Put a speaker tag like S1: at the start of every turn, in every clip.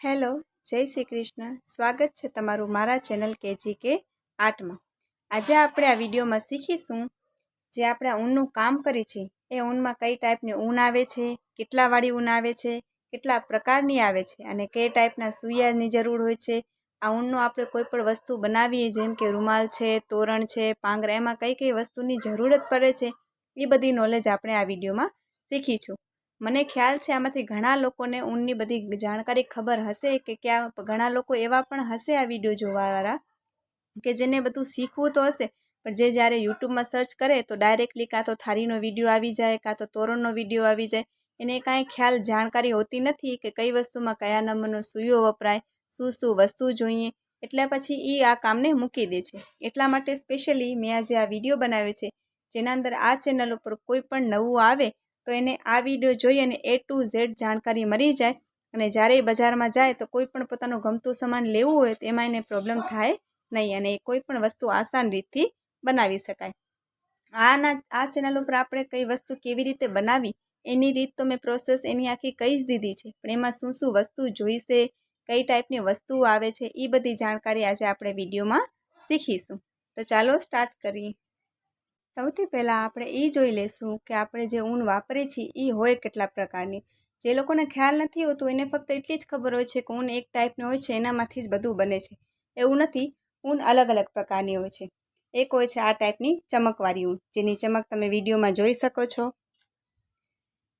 S1: Hello, જય શ્રી કૃષ્ણ. સ્વાગત છે તમારું મારા ચેનલ કેજી કે આર્ટમાં આજે આપણે આ વિડીયોમાં શીખીશું જે આપણે ઊનનું કામ કરી છે એ ઊનમાં કઈ ટાઈપની ઊન આવે છે, કેટલા વાળી ઊન આવે છે, કેટલા પ્રકારની આવે છે અને કઈ ટાઈપના સૂયાની જરૂર હોય છે. આ ઊનનું આપણે કોઈ પણ વસ્તુ બનાવીએ, જેમ કે રૂમાલ છે, તોરણ છે, પાંગરા, એમાં કઈ કઈ વસ્તુની જરૂરત પડે છે, એ બધી નોલેજ આપણે આ વિડીયોમાં શીખીશું. મને ખ્યાલ છે આમાંથી ઘણા લોકોને ઊનની બધી જાણકારી ખબર હશે કે ક્યાં ઘણા લોકો એવા પણ હશે આ વીડિયો જોવાવાળા કે જેને બધું શીખવું તો હશે, પણ જે જ્યારે યુટ્યુબમાં સર્ચ કરે તો ડાયરેક્ટલી કાં તો થારીનો વીડિયો આવી જાય, કાં તો તોરણનો વીડિયો આવી જાય. એને કાંઈ ખ્યાલ, જાણકારી હોતી નથી કે કઈ વસ્તુમાં કયા નંબરનો સૂયો વપરાય, શું શું વસ્તુ જોઈએ, એટલે પછી એ આ કામને મૂકી દે છે. એટલા માટે સ્પેશિયલી મેં આજે આ વીડિયો બનાવ્યો છે, જેના અંદર આ ચેનલ ઉપર કોઈ પણ નવું આવે તો એને આ વીડિયો જોઈ અને એ ટુ ઝેડ જાણકારી મળી જાય અને જ્યારે બજારમાં જાય તો કોઈ પણ પોતાનું ગમતું સામાન લેવું હોય તો એમાં એને પ્રોબ્લેમ થાય નહીં અને કોઈ પણ વસ્તુ આસાન રીતથી બનાવી શકાય. આના, આ ચેનલ ઉપર આપણે કઈ વસ્તુ કેવી રીતે બનાવી એની રીત તો મેં પ્રોસેસ એની આખી કહી જ દીધી છે. પણ એમાં શું શું વસ્તુ જોઈશે, કઈ ટાઈપની વસ્તુઓ આવે છે એ બધી જાણકારી આજે આપણે વિડીયોમાં શીખીશું. તો ચાલો સ્ટાર્ટ કરીએ. સૌથી પહેલાં આપણે એ જોઈ લઈશું કે આપણે જે ઊન વાપરીએ છીએ એ હોય કેટલા પ્રકારની. જે લોકોને ખ્યાલ નથી હોતું, એને ફક્ત એટલી જ ખબર હોય છે કે ઊન એક ટાઈપની હોય છે, એનામાંથી જ બધું બને છે. એવું નથી, ઊન અલગ અલગ પ્રકારની હોય છે. એક હોય છે આ ટાઈપની ચમકવાળી ઊન, જેની ચમક તમે વિડીયોમાં જોઈ શકો છો.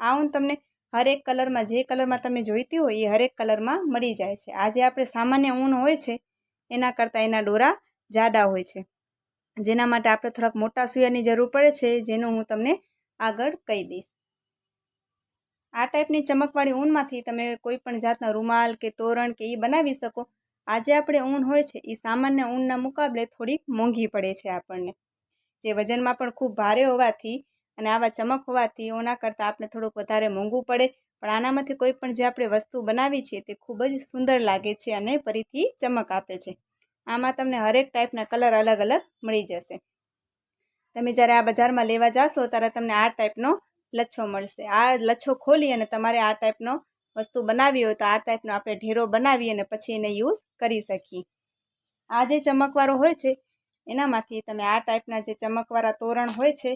S1: આ ઊન તમને હરેક કલરમાં, જે કલરમાં તમે જોઈતી હોય એ હરેક કલરમાં મળી જાય છે. આ જે આપણે સામાન્ય ઊન હોય છે, એના કરતાં એના ડોરા જાડા હોય છે. જેના માટે આપણે થોડાક મોટા સૂયાની જરૂર પડે છે, જેનું હું તમને આગળ કહી દઈશ. આ ટાઈપની ચમકવાળી ઊનમાંથી તમે કોઈ પણ જાતના રૂમાલ કે તોરણ કે એ બનાવી શકો. આજે આપણે ઊન હોય છે એ સામાન્ય ઊનના મુકાબલે થોડીક મોંઘી પડે છે આપણને. જે વજનમાં પણ ખૂબ ભારે હોવાથી અને આવા ચમક હોવાથી ઓના કરતાં આપણે થોડુંક વધારે મોંઘું પડે. પણ આનામાંથી કોઈ પણ જે આપણે વસ્તુ બનાવી છે, તે ખૂબ જ સુંદર લાગે છે અને ફરીથી ચમક આપે છે. આમાં તમને હરેક ટાઈપના કલર અલગ અલગ મળી જશે. તમે જ્યારે આ બજારમાં લેવા જાશો ત્યારે તમને આ ટાઈપનો લચ્છો મળશે. આ લચ્છો ખોલી અને તમારે આ ટાઈપનો વસ્તુ બનાવી હોય તો આ ટાઈપનો આપણે ઢેરો બનાવી અને પછી એને યુઝ કરી શકીએ. આ જે ચમકવાળો હોય છે, એનામાંથી તમે આ ટાઈપના જે ચમકવાળા તોરણ હોય છે,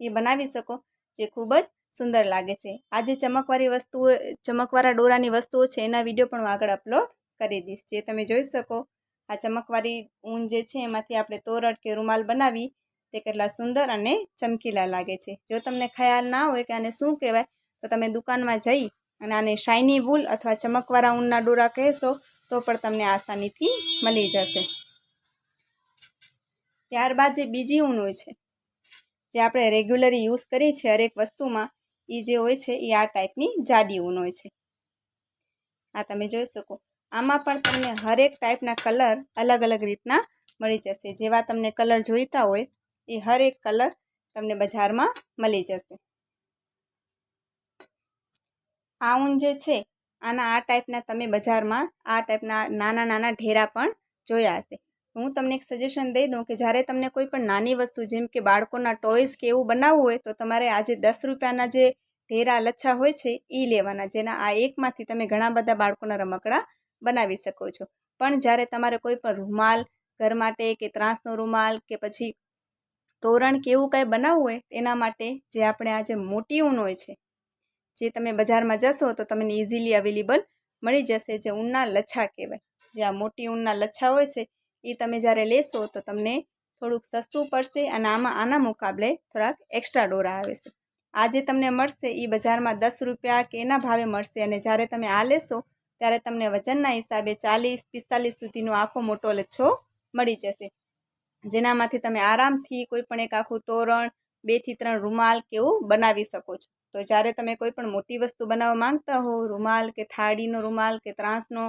S1: એ બનાવી શકો, જે ખૂબ જ સુંદર લાગે છે. આ જે ચમકવાળી વસ્તુઓ, ચમકવાળા ડોરાની વસ્તુઓ છે, એના વીડિયો પણ હું આગળ અપલોડ કરી દઈશ. જે તમે જોઈ શકો, આ ચમકવાળી ઊન જે છે એમાંથી આપણે તોરણ કે રૂમાલ બનાવી તે કેટલા સુંદર અને ચમકીલા લાગે છે. જો તમને ખ્યાલ ના હોય કે આને શું કહેવાય, તો તમે દુકાનમાં જઈ અને આને શાઇની વૂલ અથવા ચમકવાળા ઊનના ડોરા કહેશો, તો પણ તમને આસાનીથી મળી જશે. ત્યારબાદ જે બીજી ઊન હોય છે, જે આપણે રેગ્યુલરી યુઝ કરીએ છીએ હરેક વસ્તુમાં એ જે હોય છે એ આ ટાઈપની જાડી ઊન હોય છે. આ તમે જોઈ શકો. આમાં પણ તમને હરેક ટાઈપના કલર અલગ અલગ રીતના મળી જશે. જેવા તમને કલર જોઈતા હોય, એ હરેક કલર તમને બજારમાં મળી જશે. આ ઊન જે છે, આના આ ટાઈપના તમે બજારમાં આ ટાઈપના નાના નાના ઢેરા પણ જોયા હશે. હું તમને એક સજેશન દઈ દઉં કે જ્યારે તમને કોઈ પણ નાની વસ્તુ, જેમ કે બાળકોના ટોયસ કે એવું બનાવવું હોય, તો તમારે આજે દસ રૂપિયાના જે ઢેરા લચ્છા હોય છે એ લેવાના. જેના આ એકમાંથી તમે ઘણા બધા બાળકોના રમકડા બનાવી શકો છો. પણ જ્યારે તમારે કોઈ પણ રૂમાલ ઘર માટે કે ત્રાસનો રૂમાલ કે પછી તોરણ કે એવું કાંઈ બનાવવું હોય એના માટે જે આપણે આ જે મોટી ઊન હોય છે, જે તમે બજારમાં જશો તો તમને ઇઝીલી અવેલેબલ મળી જશે, જે ઊનના લચ્છા કહેવાય. જે આ મોટી ઊનના લચ્છા હોય છે, એ તમે જ્યારે લેશો તો તમને થોડુંક સસ્તું પડશે અને આમાં, આના મુકાબલે થોડાક એક્સ્ટ્રા ડોરા આવે છે. આ જે તમને મળશે એ બજારમાં દસ રૂપિયા કે એના ભાવે મળશે અને જ્યારે તમે આ લેશો ત્યારે તમને વજનના હિસાબે ચાલીસ, પિસ્તાલીસ સુધીનો આખો મોટો લચ્છો મળી જશે. જેનામાંથી તમે આરામથી કોઈ પણ એક આખું તોરણ બેથી ત્રણ રૂમાલ કે એવું બનાવી શકો છો. તો જ્યારે તમે કોઈ પણ મોટી વસ્તુ બનાવવા માંગતા હો, રૂમાલ કે થાળીનો રૂમાલ કે ત્રાંસનો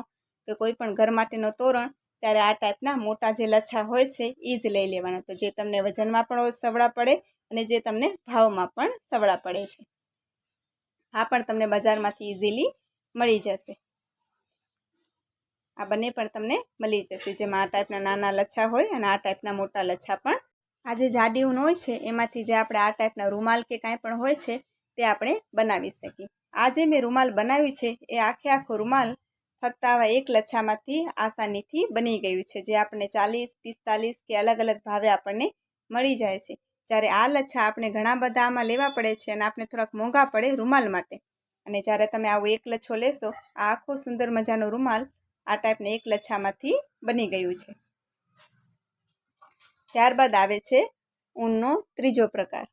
S1: કે કોઈ પણ ઘર માટેનો તોરણ, ત્યારે આ ટાઈપના મોટા જે લચ્છા હોય છે એ જ લઈ લેવાના. તો જે તમને વજનમાં પણ સવડા પડે અને જે તમને ભાવમાં પણ સવડા પડે છે. આ પણ તમને બજારમાંથી ઇઝીલી મળી જશે. આ બંને પણ તમને મળી જશે. જેમાં આ ટાઈપના નાના લચ્છા હોય અને આ ટાઈપના મોટા લચ્છા પણ આ જે જાડી ઊન હોય છે, એમાંથી જે આપણે આ ટાઈપના રૂમાલ કે કાંઈ પણ હોય છે, તે આપણે બનાવી શકીએ. આ જે મેં રૂમાલ બનાવ્યું છે, એ આખે આખો રૂમાલ ફક્ત આવા એક લચ્છામાંથી આસાનીથી બની ગયું છે, જે આપણને ચાલીસ, પિસ્તાલીસ કે અલગ અલગ ભાવે આપણને મળી જાય છે. જ્યારે આ લચ્છા આપણે ઘણા બધા આમાં લેવા પડે છે અને આપણે થોડાક મોંઘા પડે રૂમાલ માટે. અને જ્યારે તમે આવો એક લચ્છો લેશો, આ આખો સુંદર મજાનો રૂમાલ આ ટાઈપને એક લચ્છામાંથી બની ગયું છે. ત્યારબાદ આવે છે ઊનનો ત્રીજો પ્રકાર,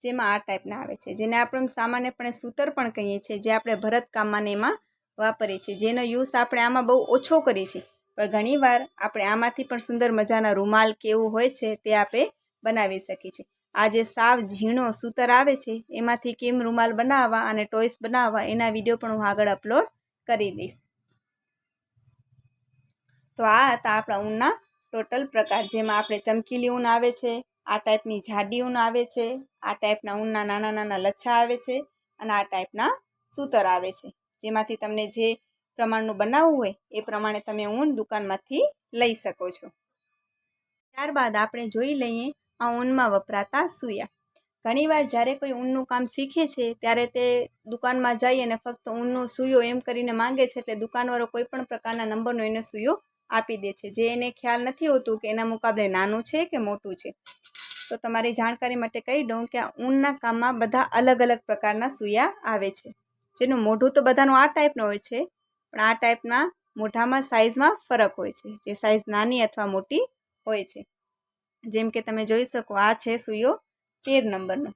S1: જેમાં આ ટાઈપના આવે છે, જેને આપણે સામાન્યપણે સૂતર પણ કહીએ છીએ, જે આપણે ભરતકામમાં એમાં વાપરીએ છીએ. જેનો યુઝ આપણે આમાં બહુ ઓછો કરીએ છીએ, પણ ઘણીવાર આપણે આમાંથી પણ સુંદર મજાના રૂમાલ કે એવું હોય છે તે આપણે બનાવી શકીએ છીએ. આ જે સાવ ઝીણો સૂતર આવે છે, એમાંથી કેમ રૂમાલ બનાવવા અને ટોયસ બનાવવા એના વીડિયો પણ હું આગળ અપલોડ કરી દઈશ. તો આ હતા આપણા ઊનના ટોટલ પ્રકાર, જેમાં આપણે ચમકીલી ઊન આવે છે, આ ટાઈપની જાડી ઊન આવે છે, આ ટાઈપના ઊનના નાના નાના લચ્છા આવે છે અને આ ટાઈપના સૂતર આવે છે. જેમાંથી તમને જે પ્રમાણનું બનાવવું હોય એ પ્રમાણે તમે ઊન દુકાનમાંથી લઈ શકો છો. ત્યારબાદ આપણે જોઈ લઈએ આ ઊનમાં વપરાતા સૂયા. ઘણીવાર જ્યારે કોઈ ઊનનું કામ શીખે છે, ત્યારે તે દુકાનમાં જઈ અને ફક્ત ઊનનો સૂયો એમ કરીને માંગે છે, એટલે દુકાનવાળો કોઈ પણ પ્રકારના નંબરનો એને સૂયો આપી દે છે. જે એને ખ્યાલ નથી હોતું કે એના મુકાબલે નાનું છે કે મોટું છે. તો તમારી જાણકારી માટે કહી દઉં કે આ ઊનના કામમાં બધા અલગ અલગ પ્રકારના સૂયા આવે છે. જેનું મોઢું તો બધાનું આ ટાઈપનું હોય છે, પણ આ ટાઈપના મોઢામાં સાઇઝમાં ફરક હોય છે. જે સાઇઝ નાની અથવા મોટી હોય છે. જેમ કે તમે જોઈ શકો, આ છે સૂયો તેર નંબરનો.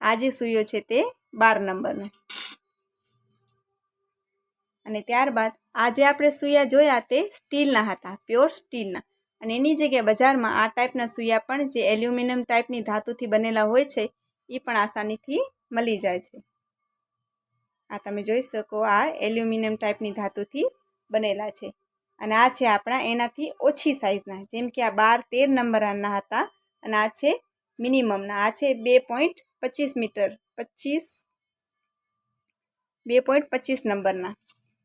S1: આ જે સૂયો છે તે બાર નંબરનો. અને ત્યારબાદ આ જે આપણે સૂયા જોયા તે સ્ટીલના હતા, પ્યોર સ્ટીલના. અને એની જગ્યાએ બજારમાં આ ટાઈપના સૂયા પણ જે એલ્યુમિનિયમ ટાઈપની ધાતુથી બનેલા હોય છે એ પણ આસાનીથી મળી જાય છે. આ તમે જોઈ શકો, આ એલ્યુમિનિયમ ટાઈપની ધાતુથી બનેલા છે. અને આ છે આપણા એનાથી ઓછી સાઇઝના જેમ કે આ બાર તેર નંબરના હતા અને આ છે મિનિમમના. આ છે બે પોઈન્ટ પચીસ મીટર, પચીસ, બે પોઈન્ટ પચીસ નંબરના.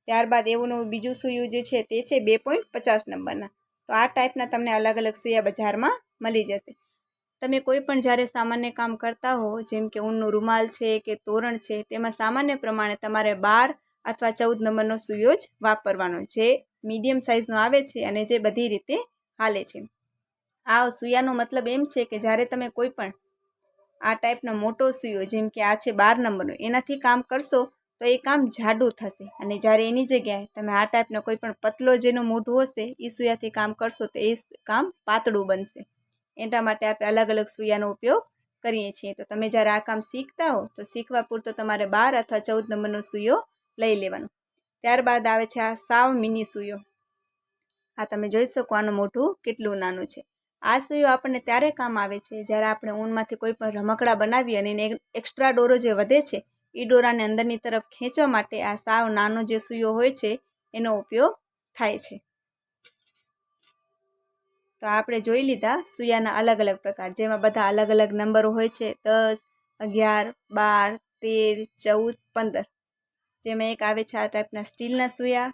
S1: ત્યારબાદ એવું બીજું સૂયું જે છે તે છે બે પોઈન્ટ પચાસ નંબરના. તો આ ટાઈપના તમને અલગ અલગ સૂયા બજારમાં મળી જશે. તમે કોઈ પણ જ્યારે સામાન્ય કામ કરતા હો, જેમ કે ઊનનું રૂમાલ છે કે તોરણ છે, તેમાં સામાન્ય પ્રમાણે તમારે બાર અથવા ચૌદ નંબરનો સૂયો જ વાપરવાનો, જે મીડિયમ સાઇઝનો આવે છે અને જે બધી રીતે હાલે છે. આ સૂયાનો મતલબ એમ છે કે જ્યારે તમે કોઈ પણ આ ટાઈપનો મોટો સૂયો, જેમ કે આ છે બાર નંબરનો, એનાથી કામ કરશો તો એ કામ જાડું થશે. અને જ્યારે એની જગ્યાએ તમે આ ટાઈપનો કોઈ પણ પતલો જેનું મોઢું હશે એ સુયાથી કામ કરશો તો એ કામ પાતળું બનશે. એના માટે આપણે અલગ અલગ સૂયાનો ઉપયોગ કરીએ છીએ. તો તમે જ્યારે આ કામ શીખતા હો, તો શીખવા પૂરતો તમારે બાર અથવા ચૌદ નંબરનો સૂયો લઈ લેવાનો. ત્યારબાદ આવે છે આ સાવ મિની સૂયો. આ તમે જોઈ શકો આનું મોઢું કેટલું નાનું છે. આ સૂયો આપણને ત્યારે કામ આવે છે જ્યારે આપણે ઊનમાંથી કોઈ પણ રમકડા બનાવીએ અને એને એક્સ્ટ્રા ડોરો જે વધે છે એ અંદરની તરફ ખેંચવા માટે આ સાવ નાનો જે સુયો હોય છે, એનો ઉપયોગ થાય છે. તો આપણે જોઈ લીધા સૂયાના અલગ અલગ પ્રકાર, જેમાં બધા અલગ અલગ નંબરો હોય છે, દસ, અગિયાર, બાર, તેર, ચૌદ, પંદર. જેમાં એક આવે છે આ ટાઈપના સ્ટીલના સૂયા,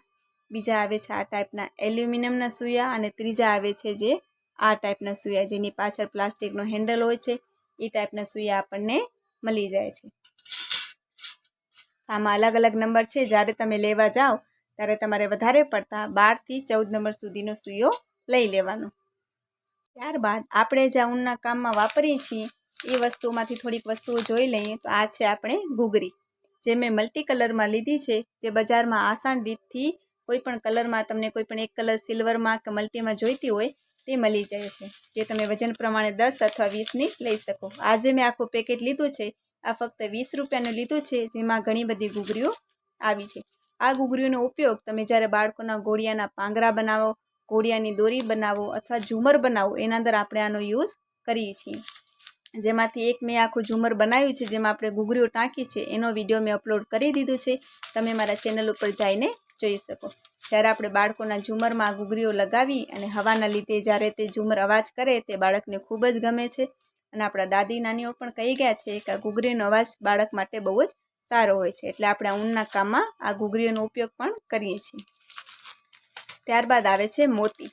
S1: બીજા આવે છે આ ટાઈપના એલ્યુમિનિયમના સૂયા, અને ત્રીજા આવે છે જે આ ટાઈપના સૂયા, જેની પાછળ પ્લાસ્ટિકનો હેન્ડલ હોય છે, એ ટાઈપના સૂયા આપણને મળી જાય છે. આમાં અલગ અલગ નંબર છે. જ્યારે તમે લેવા જાઓ, ત્યારે તમારે વધારે પડતા બારથી ચૌદ નંબર સુધીનો સૂયો લઈ લેવાનો. ત્યારબાદ આપણે જે ઊનના કામમાં વાપરીએ છીએ, એ વસ્તુમાંથી થોડીક વસ્તુઓ જોઈ લઈએ. તો આ છે આપણે ઘૂઘરી, જે મેં મલ્ટી કલરમાં લીધી છે. જે બજારમાં આસાન રીતથી કોઈ પણ કલરમાં તમને કોઈ પણ એક કલર સિલ્વરમાં કે મલ્ટીમાં જોઈતી હોય, તે મળી જાય છે. જે તમે વજન પ્રમાણે દસ અથવા વીસની લઈ શકો. આજે મેં આખું પેકેટ લીધું છે. આ ફક્ત વીસ રૂપિયાનું લીધું છે, જેમાં ઘણી બધી ઘૂઘરીઓ આવી છે. આ ઘૂઘરીઓનો ઉપયોગ તમે જ્યારે બાળકોના ઘોડિયાના પાંગરા બનાવો ઘોડિયાની દોરી બનાવો અથવા ઝુમર બનાવો, એના અંદર આપણે આનો યુઝ કરીએ છીએ. જેમાંથી એક મેં આખું ઝુમર બનાવ્યું છે, જેમાં આપણે ઘૂઘરીઓ ટાંકી છે, એનો વીડિયો મેં અપલોડ કરી દીધું છે. તમે મારા ચેનલ ઉપર જઈને જોઈ શકો. જ્યારે આપણે બાળકોના ઝુમરમાં ઘૂઘરીઓ લગાવી અને હવાના લીધે જ્યારે તે ઝુમર અવાજ કરે, તે બાળકને ખૂબ જ ગમે છે. અને આપણા દાદી નાનીઓ પણ કહી ગયા છે કે આ ઘૂઘરીનો અવાજ બાળક માટે બહુ જ સારો હોય છે. એટલે આપણે ઊનના કામમાં આ ઘૂઘરીઓનો ઉપયોગ પણ કરીએ છીએ. ત્યારબાદ આવે છે મોતી.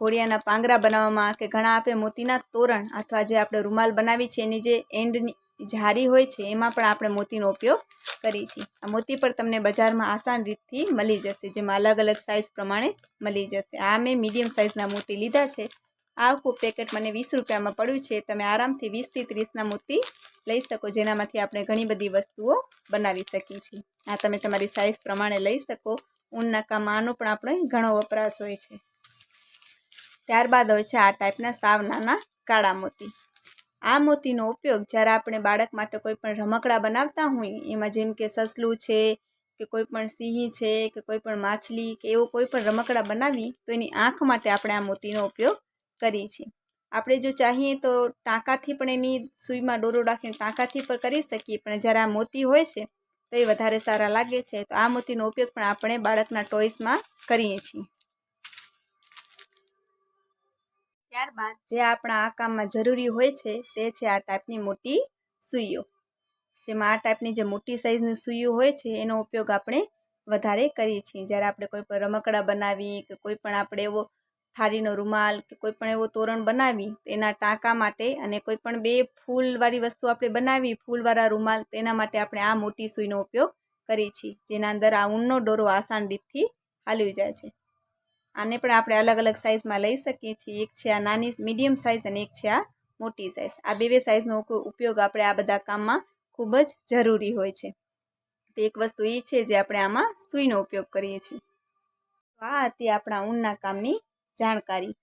S1: ઘોડિયાના પાંગરા બનાવવામાં કે ઘણા આપે મોતીના તોરણ અથવા જે આપણે રૂમાલ બનાવી છે એની જે એન્ડની જારી હોય છે એમાં પણ આપણે મોતીનો ઉપયોગ કરીએ છીએ. આ મોતી પણ તમને બજારમાં આસાન રીતથી મળી જશે. જેમાં અલગ અલગ સાઇઝ પ્રમાણે મળી જશે. આ મેં મીડિયમ સાઇઝના મોતી લીધા છે. આ આખું પેકેટ મને વીસ રૂપિયામાં પડ્યું છે, તમે આરામથી વીસથી ત્રીસના મોતી લઈ શકો, જેનામાંથી આપણે ઘણી બધી વસ્તુઓ બનાવી શકીએ છીએ. આ તમે તમારી સાઇઝ પ્રમાણે લઈ શકો, ઊનના આનો પણ આપણે ઘણો વપરાશ હોય છે. ત્યારબાદ હોય છે આ ટાઈપના સાવ નાના કાળા મોતી. આ મોતીનો ઉપયોગ જ્યારે આપણે બાળક માટે કોઈ પણ રમકડા બનાવતા હોઈએ, એમાં જેમ કે સસલું છે, કે કોઈ પણ સિંહી છે, કે કોઈ પણ માછલી, કે એવો કોઈ પણ રમકડા બનાવી તો એની આંખ માટે આપણે આ મોતીનો ઉપયોગ કરીએ છીએ આપણે જો ચાહીએ તો ટાંકાથી પણ એની સૂઈમાં દોરો રાખીને ટાંકાથી પણ કરી શકીએ, પણ જ્યારે આ મોતી હોય છે, તો એ વધારે સારા લાગે છે. તો આ મોતીનો ઉપયોગ પણ આપણે બાળકના ટોய்સમાં કરીએ છીએ. ત્યારબાદ જે આપણા આ કામમાં જરૂરી હોય છે, તે છે આ ટાઈપની મોટી સૂઈઓ. જેમાં આ ટાઈપની જે મોટી સાઇઝની સૂઈઓ હોય છે, એનો ઉપયોગ આપણે વધારે કરીએ છીએ. જ્યારે આપણે કોઈ પણ રમકડા બનાવી કે કોઈ પણ આપણે એવો થાળીનો રૂમાલ કે કોઈ પણ એવો તોરણ બનાવી એના ટાંકા માટે અને કોઈ પણ બે ફૂલવાળી વસ્તુ આપણે બનાવી, ફૂલવાળા રૂમાલ, તેના માટે આપણે આ મોટી સૂઈનો ઉપયોગ કરીએ છીએ, જેના અંદર આ ઊનનો દોરો આસાન રીતથી હાલી જાય છે. આને પણ આપણે અલગ અલગ સાઇઝમાં લઈ શકીએ છીએ, એક છે આ નાની મીડિયમ સાઇઝ અને એક છે આ મોટી સાઇઝ આ બે સાઇઝનો ઉપયોગ આપણે આ બધા કામમાં ખૂબ જ જરૂરી હોય છે. તો એક વસ્તુ એ છે જે આપણે આમાં સૂઈનો ઉપયોગ કરીએ છીએ. આ હતી આપણા ઊનના કામની જાણકારી.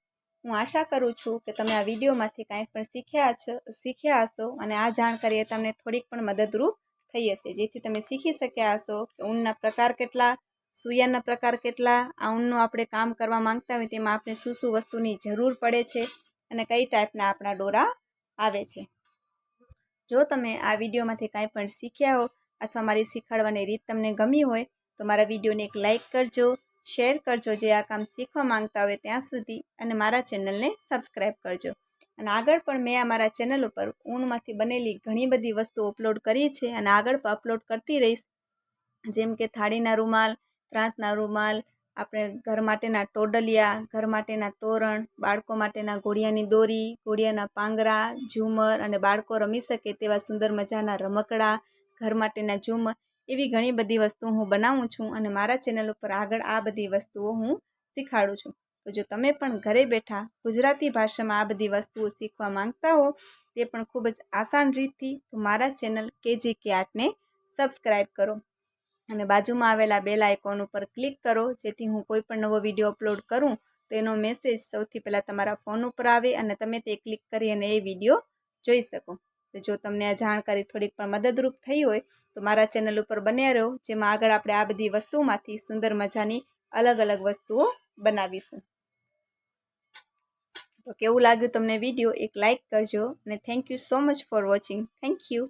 S1: હું આશા કરું છું કે તમે આ વિડીયોમાંથી કાંઈક પણ શીખ્યા છો, શીખ્યા હશો અને આ જાણકારીએ તમને થોડીક પણ મદદરૂપ થઈ હશે. જેથી તમે શીખી શક્યા હશો કે ઊનના પ્રકાર કેટલા, સૂયાના પ્રકાર કેટલા, આ ઊનનું આપણે કામ કરવા માંગતા હોય તેમાં આપણે શું શું વસ્તુની જરૂર પડે છે અને કઈ ટાઈપના આપણા દોરા આવે છે. જો તમે આ વિડીયોમાંથી કાંઈ પણ શીખ્યા હો અથવા મારી શીખવાડવાની રીત તમને ગમી હોય તો મારા વિડીયોને એક લાઇક કરજો શેર કરજો જે આ કામ શીખવા માંગતા હોય ત્યાં સુધી અને મારા ચેનલને સબસ્ક્રાઈબ કરજો. અને આગળ પણ મેં આ મારા ચેનલ ઉપર ઊનમાંથી બનેલી ઘણી બધી વસ્તુઓ અપલોડ કરી છે અને આગળ પણ અપલોડ કરતી રહીશ. જેમ કે થાળીના રૂમાલ, ત્રાસના રૂમાલ, આપણે ઘર માટેના ટોડલિયા, ઘર માટેના તોરણ, બાળકો માટેના ઘોડિયાની દોરી, ઘોડિયાના પાંગરા, ઝુમર અને બાળકો રમી શકે તેવા સુંદર મજાના રમકડા, ઘર માટેના ઝુમર એવી ઘણી બધી વસ્તુ હું બનાવું છું અને મારા ચેનલ ઉપર આગળ આ બધી વસ્તુઓ હું શીખાડું છું. તો જો તમે પણ ઘરે બેઠા ગુજરાતી ભાષામાં આ બધી વસ્તુઓ શીખવા માંગતા હો, તે પણ ખૂબ જ આસાન રીતથી તો મારા ચેનલ કેજી કે આર્ટને સબસ્ક્રાઈબ કરો. અને બાજુમાં આવેલા બેલ આઇકોન ઉપર ક્લિક કરો, જેથી હું કોઈ પણ નવો વીડિયો અપલોડ કરું, તો એનો મેસેજ સૌથી પહેલાં તમારા ફોન ઉપર આવે અને તમે તે ક્લિક કરી અને એ વીડિયો જોઈ શકો. તો જો તમને આ જાણકારી થોડીક પણ મદદરૂપ થઈ હોય, તો મારા ચેનલ ઉપર બન્યા રહો, જેમાં આગળ આપણે આ બધી વસ્તુમાંથી સુંદર મજાની અલગ અલગ વસ્તુઓ બનાવીશું. તો કેવું લાગ્યું તમને વીડિયો, એક લાઇક કરજો, અને thank you so much for watching thank you